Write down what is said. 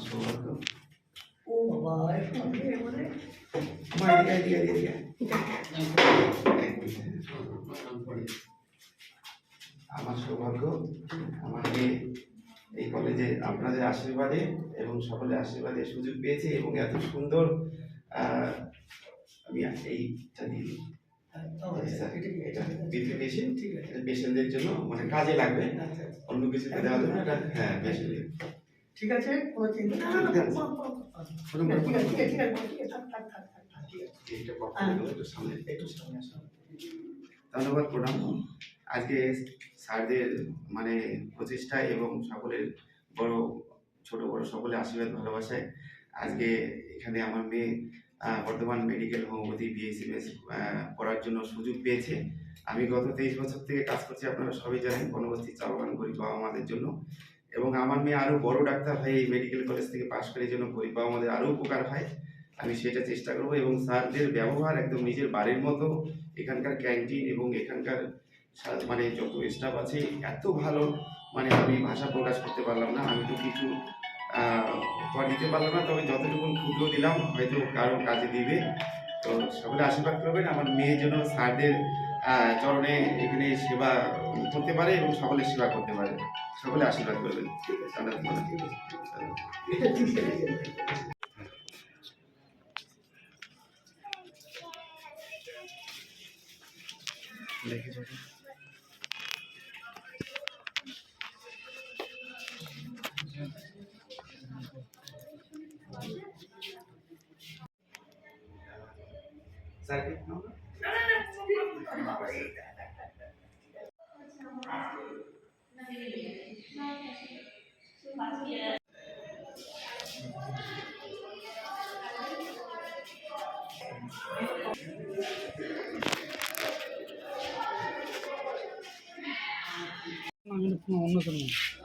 আমার সৌভাগ্য ও বাবা মা আমার সৌভাগ্য মেয়ে এই কলেজে আপনাদের আশীর্বাদে এবং সকলের আশীর্বাদে সুযোগ পেয়েছে এবং এত সুন্দর আমি এইটা দিয়ে দিই। পেশেন্টদের জন্য মানে কাজে লাগবে। আচ্ছা, আচ্ছা। অন্য কিছুতে দেওয়া যাবে না এটা হ্যাঁ পেশেন্টের ঠিক আছে? কোনো চিন্তা না না, ঠিক আছে। ঠিক আছে ঠিক আছে ঠিক আছে থাক থাক থাক থাক ঠিক আছে। এইটা একটু সামনে। একটু সামনে ধন্যবাদ প্রণাম। আজকে স্যারদের মানে প্রচেষ্টা এবং সকলের বড় ছোট বড় সকলে আশীর্বাদ ভালোবাসায় আজকে এখানে আমার মেয়ে বর্ধমান মেডিকেল হোমিওপ্যাথি বিএসএমএস পড়ার জন্য সুযোগ পেয়েছে। আমি গত তেইশ বছর থেকে কাজ করছি আপনারা সবাই জানেন বনবস্তি চাওয়ান গরিব বাবা আমাদের জন্য। এবং আমার মেয়ে আরও বড় ডাক্তার হয় এই মেডিকেল কলেজ থেকে পাশ করে গরিব বাবা আমাদের আরও উপকার হয়। আমি সেটা চেষ্টা করব এবং স্যারদের ব্যবহার একদম নিজের বাড়ির মতো, এখানকার ক্যান্টিন এবং এখানকার মানে যত স্টাফ আছে, এত ভালো মানে আমি ভাষা প্রকাশ করতে পারলাম না। আমি তো কিছু দিতে পারলাম না, তবে যতটুকু ক্ষুদ্র দিলাম, হয়তো কারও কাজে দিবে। তো সকলে আশীর্বাদ করবেন, আমার মেয়ে যেন স্যারদের চরণে এখানে সেবা করতে পারে এবং সকলের সেবা করতে পারে। সকলে আশীর্বাদ করবেন ঠিক আছে আমরা ঠিক আছে এটা ঠিক வாங்கிட்டு போங்க ஒன்று